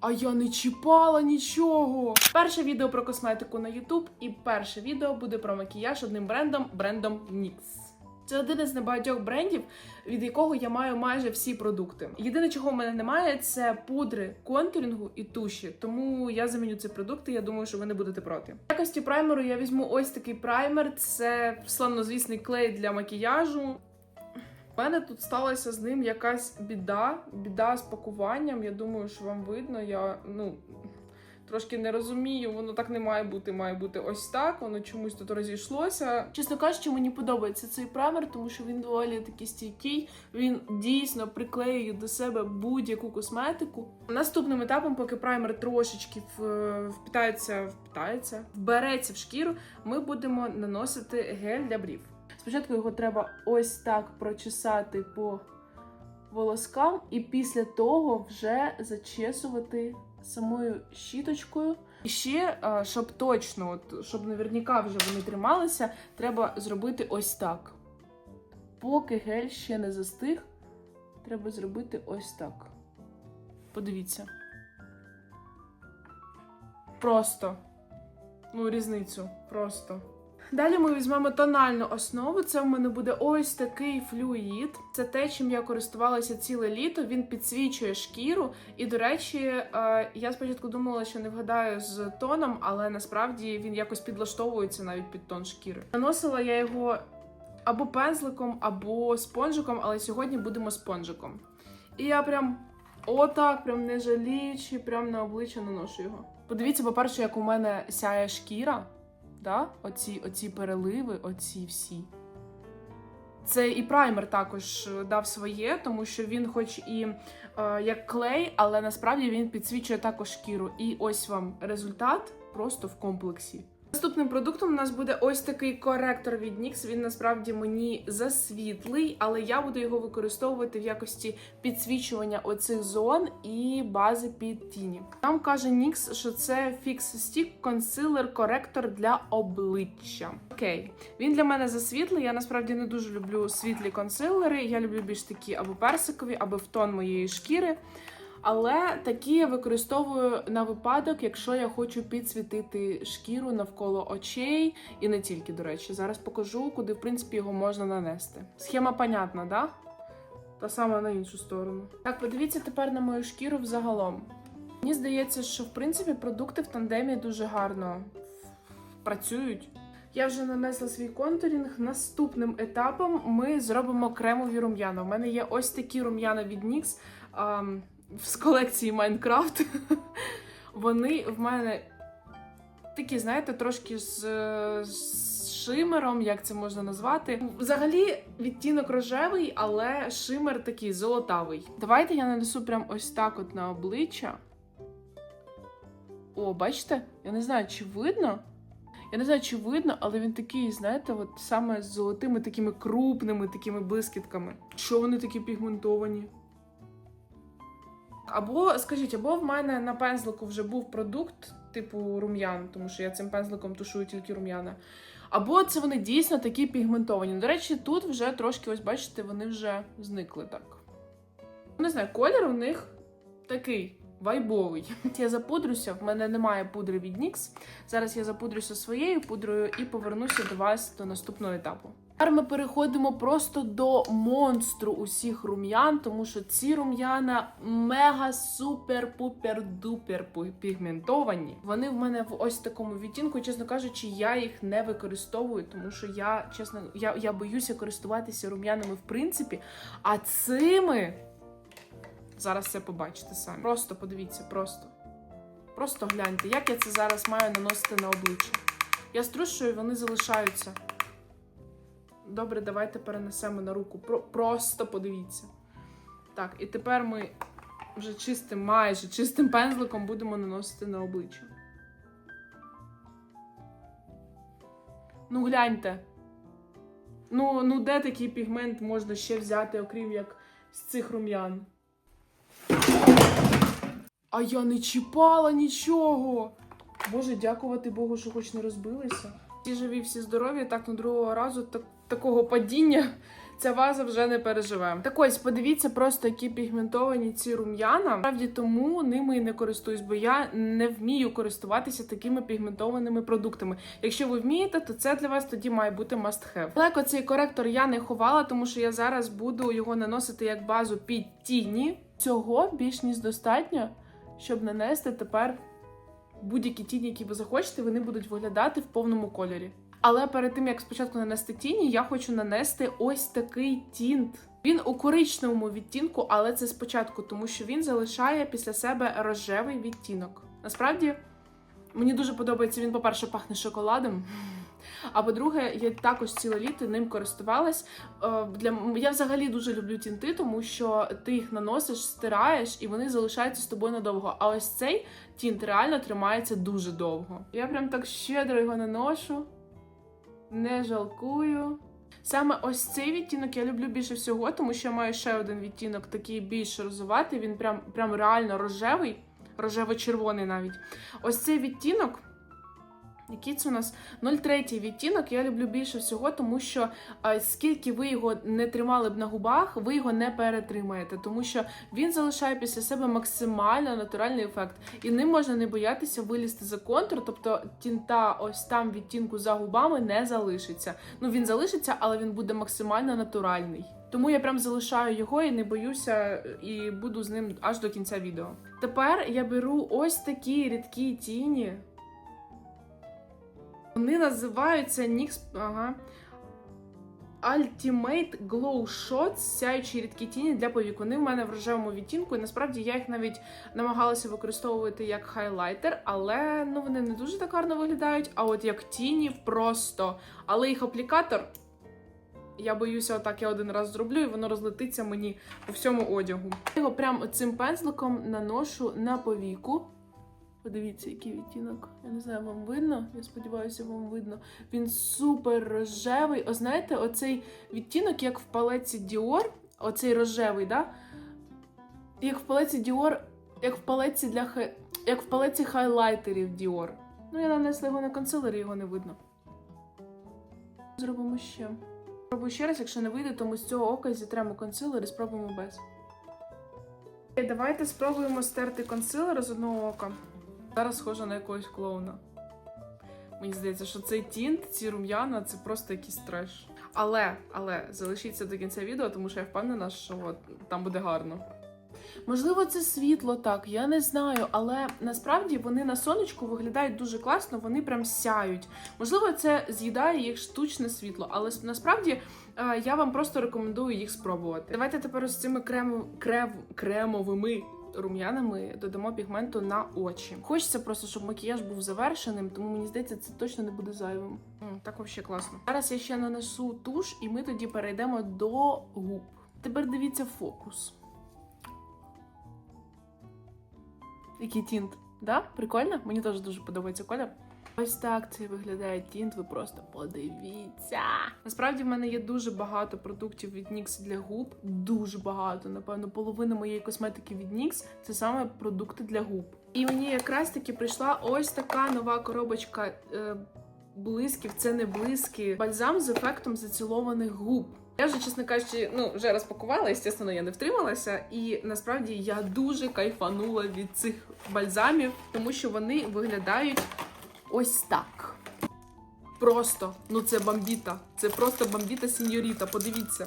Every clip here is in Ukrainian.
А я не чіпала нічого. Перше відео про косметику на YouTube і перше відео буде про макіяж одним брендом брендом NYX. Це один із небагатьох брендів, від якого я маю майже всі продукти. Єдине, чого в мене немає, це пудри, контурінгу і туші. Тому я заміню ці продукти. Я думаю, що ви не будете проти. В якості праймеру я візьму ось такий праймер. Це славнозвісний клей для макіяжу. У мене тут сталася з ним якась біда, біда з пакуванням. Я думаю, що вам видно. Я ну трошки не розумію, воно так не має бути. Має бути ось так. Воно чомусь тут розійшлося. Чесно кажучи, мені подобається цей праймер, тому що він доволі такий стійкий. Він дійсно приклеює до себе будь-яку косметику. Наступним етапом, поки праймер трошечки впитається, впитається, вбереться в шкіру, ми будемо наносити гель для брів. Спочатку його треба ось так прочесати по волоскам, і після того вже зачесувати самою щіточкою. І ще, щоб точно, от, щоб наверняка вже вони трималися, треба зробити ось так. Поки гель ще не застиг, треба зробити ось так. Подивіться. Просто. Ну, різницю. Просто. Далі ми візьмемо тональну основу. Це в мене буде ось такий флюїд. Це те, чим я користувалася ціле літо. Він підсвічує шкіру. І, до речі, е, я спочатку думала, що не вгадаю з тоном, але насправді він якось підлаштовується навіть під тон шкіри. Наносила я його або пензликом, або спонжиком, але сьогодні будемо спонжиком. І я прям отак, прям не жаліючи, прям на обличчя наношу його. Подивіться, по-перше, як у мене сяє шкіра. Да? Оці, оці переливи, оці всі. Це і праймер також е, дав своє, тому що він, хоч і е, як клей, але насправді він підсвічує також шкіру. І ось вам результат просто в комплексі. Наступним продуктом у нас буде ось такий коректор від NYX. Він насправді мені засвітлий, але я буду його використовувати в якості підсвічування оцих зон і бази під тіні. Там каже NYX, що це Fix Stick Concealer коректор для обличчя. Окей, він для мене засвітлий. Я насправді не дуже люблю світлі консилери. Я люблю більш такі або персикові, або в тон моєї шкіри. Але такі я використовую на випадок, якщо я хочу підсвітити шкіру навколо очей, і не тільки, до речі. Зараз покажу, куди в принципі його можна нанести. Схема понятна, да? Та сама на іншу сторону. Так, подивіться тепер на мою шкіру взагалом. Мені здається, що в принципі продукти в тандемі дуже гарно працюють. Я вже нанесла свій контурінг. Наступним етапом ми зробимо кремові рум'яна. У мене є ось такі рум'яна від NYX з колекції Майнкрафт. Вони в мене такі, знаєте, трошки з, з шимером, як це можна назвати. Взагалі відтінок рожевий, але шимер такий золотавий. Давайте я нанесу прям ось так от на обличчя. О, бачите? Я не знаю, чи видно. Я не знаю, чи видно, але він такий, знаєте, от саме з золотими такими крупними такими блискітками. Що вони такі пігментовані? Або, скажіть, або в мене на пензлику вже був продукт типу рум'ян, тому що я цим пензликом тушую тільки рум'яна. Або це вони дійсно такі пігментовані. До речі, тут вже трошки, ось бачите, вони вже зникли так. Не знаю, колір у них такий вайбовий. Я запудрюся, в мене немає пудри від NYX. Зараз я запудрюся своєю пудрою і повернуся до вас до наступного етапу. Тепер ми переходимо просто до монстру усіх рум'ян, тому що ці рум'яна мега супер пупер дупер пігментовані. Вони в мене в ось такому відтінку. Чесно кажучи, я їх не використовую, тому що я чесно, я, я боюся користуватися рум'янами в принципі. А цими зараз це побачите самі. Просто подивіться, просто. Просто гляньте, як я це зараз маю наносити на обличчя. Я струшую, вони залишаються. Добре, давайте перенесемо на руку. Про- просто подивіться. Так, і тепер ми вже чистим, майже чистим пензликом будемо наносити на обличчя. Ну, гляньте. Ну, ну де такий пігмент можна ще взяти, окрім як з цих рум'ян? А я не чіпала нічого. Боже, дякувати Богу, що хоч не розбилися. Всі живі, всі здорові, так на другого разу так, такого падіння ця ваза вже не переживе. Так ось, подивіться просто, які пігментовані ці рум'яна. Справді тому ними і не користуюсь, бо я не вмію користуватися такими пігментованими продуктами. Якщо ви вмієте, то це для вас тоді має бути must have. Далеко цей коректор я не ховала, тому що я зараз буду його наносити як базу під тіні. Цього більш ніж достатньо, щоб нанести тепер будь-які тіні, які ви захочете, вони будуть виглядати в повному кольорі. Але перед тим як спочатку нанести тіні, я хочу нанести ось такий тінт. Він у коричневому відтінку, але це спочатку, тому що він залишає після себе рожевий відтінок. Насправді мені дуже подобається. Він, по-перше, пахне шоколадом. А по-друге, я також ціле літо ним користувалась. Е, Для я взагалі дуже люблю тінти, тому що ти їх наносиш, стираєш, і вони залишаються з тобою надовго. А ось цей тінт реально тримається дуже довго. Я прям так щедро його наношу, не жалкую. Саме ось цей відтінок я люблю більше всього, тому що я маю ще один відтінок, такий більш розуватий. Він прям, прям реально рожевий, рожево-червоний навіть. Ось цей відтінок. Який це у нас 0,3 відтінок, я люблю більше всього, тому що а, скільки ви його не тримали б на губах, ви його не перетримаєте, тому що він залишає після себе максимально натуральний ефект. І ним можна не боятися вилізти за контур, тобто тінта ось там відтінку за губами не залишиться. Ну він залишиться, але він буде максимально натуральний. Тому я прям залишаю його і не боюся, і буду з ним аж до кінця відео. Тепер я беру ось такі рідкі тіні. Вони називаються NYX, ага. Ultimate Glow Shots, сяючі рідкі тіні для повік. Вони в мене в рожевому відтінку, і насправді я їх навіть намагалася використовувати як хайлайтер, але ну вони не дуже так гарно виглядають. А от як тіні просто. Але їх аплікатор. Я боюся, отак я один раз зроблю, і воно розлетиться мені по всьому одягу. Я його прям цим пензликом наношу на повіку. Подивіться, який відтінок. Я не знаю, вам видно. Я сподіваюся, вам видно. Він супер рожевий. О, знаєте, оцей відтінок, як в палеці Dior, оцей рожевий, да? Як в палеці Dior, як в палеці для хай... як в палеці хайлайтерів Dior. Ну, я нанесла його на консилері, його не видно. Зробимо ще. Спробую ще раз, якщо не вийде, то ми з цього ока зітремо консилер і спробуємо без. Давайте спробуємо стерти консилер з одного ока. Зараз схожа на якогось клоуна. Мені здається, що цей тінт, ці рум'яна це просто якийсь треш. Але, але залишіться до кінця відео, тому що я впевнена, що там буде гарно. Можливо, це світло так, я не знаю, але насправді вони на сонечку виглядають дуже класно, вони прям сяють. Можливо, це з'їдає їх штучне світло, але насправді е, я вам просто рекомендую їх спробувати. Давайте тепер з цими крем... крев... кремовими рум'янами додамо пігменту на очі. Хочеться просто, щоб макіяж був завершеним, тому мені здається, це точно не буде зайвим. Так взагалі класно. Зараз я ще нанесу туш, і ми тоді перейдемо до губ. Тепер дивіться фокус. Який тінт? Да? Прикольно? Мені теж дуже подобається колір. Ось так це виглядає тінт, ви просто подивіться. Насправді в мене є дуже багато продуктів від NYX для губ. Дуже багато. Напевно, половина моєї косметики від NYX – це саме продукти для губ. І мені якраз таки прийшла ось така нова коробочка е, блисків. Це не блиски. Бальзам з ефектом зацілованих губ. Я вже, чесно кажучи, ну вже розпакувала, звісно, я не втрималася, і насправді я дуже кайфанула від цих бальзамів, тому що вони виглядають ось так. Просто, ну це бомбіта. Це просто бомбіта сеньоріта. Подивіться.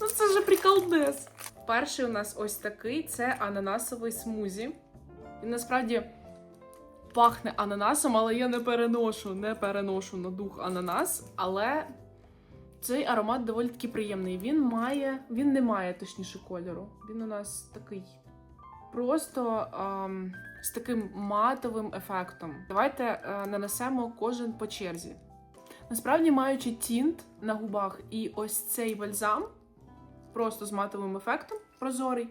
Ну це ж приколдес. Перший у нас ось такий це ананасовий смузі. Він насправді пахне ананасом, але я не переношу, не переношу на дух ананас. Але цей аромат доволі таки приємний. Він має, він не має точніше кольору. Він у нас такий просто ем, з таким матовим ефектом. Давайте е, нанесемо кожен по черзі. Насправді, маючи тінт на губах і ось цей бальзам, просто з матовим ефектом, прозорий,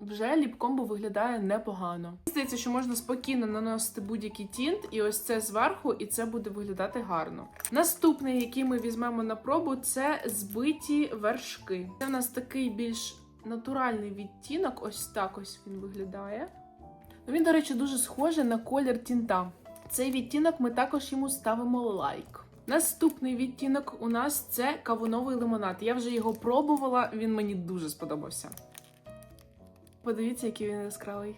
вже ліпкомбо виглядає непогано. Мені Здається, що можна спокійно наносити будь-який тінт, і ось це зверху, і це буде виглядати гарно. Наступний, який ми візьмемо на пробу, це збиті вершки. Це в нас такий більш натуральний відтінок, ось так ось він виглядає. Ну, Він, до речі, дуже схожий на колір тінта. Цей відтінок ми також йому ставимо лайк. Наступний відтінок у нас це кавуновий лимонад. Я вже його пробувала, він мені дуже сподобався. Подивіться, який він яскравий.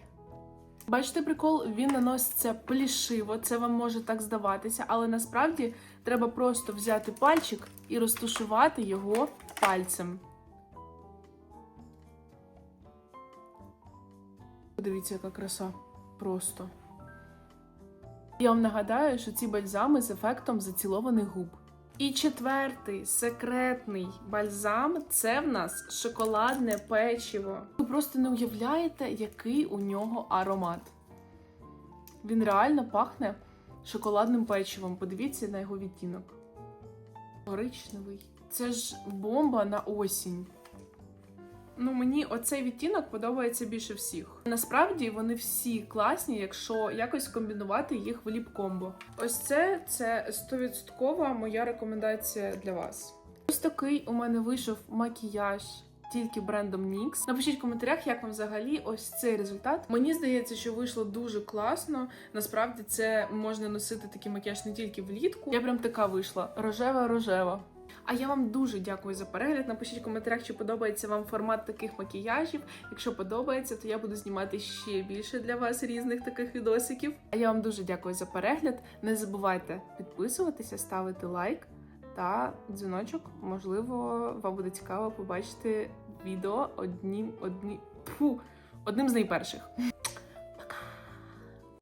Бачите прикол, він наноситься плішиво, це вам може так здаватися, але насправді треба просто взяти пальчик і розтушувати його пальцем. Подивіться, яка краса. Просто. Я вам нагадаю, що ці бальзами з ефектом зацілованих губ. І четвертий секретний бальзам це в нас шоколадне печиво. Ви просто не уявляєте, який у нього аромат. Він реально пахне шоколадним печивом. Подивіться на його відтінок. Коричневий. Це ж бомба на осінь. Ну, мені оцей відтінок подобається більше всіх. Насправді вони всі класні, якщо якось комбінувати їх в ліп-комбо. Ось це це 100% моя рекомендація для вас. Ось такий у мене вийшов макіяж. Тільки брендом NYX. Напишіть в коментарях, як вам взагалі ось цей результат. Мені здається, що вийшло дуже класно. Насправді це можна носити такий макіяж не тільки влітку. Я прям така вийшла рожева-рожева. А я вам дуже дякую за перегляд. Напишіть в коментарях, чи подобається вам формат таких макіяжів. Якщо подобається, то я буду знімати ще більше для вас різних таких відосиків. А я вам дуже дякую за перегляд. Не забувайте підписуватися, ставити лайк та дзвіночок. Можливо, вам буде цікаво побачити відео однім одні, одним з найперших.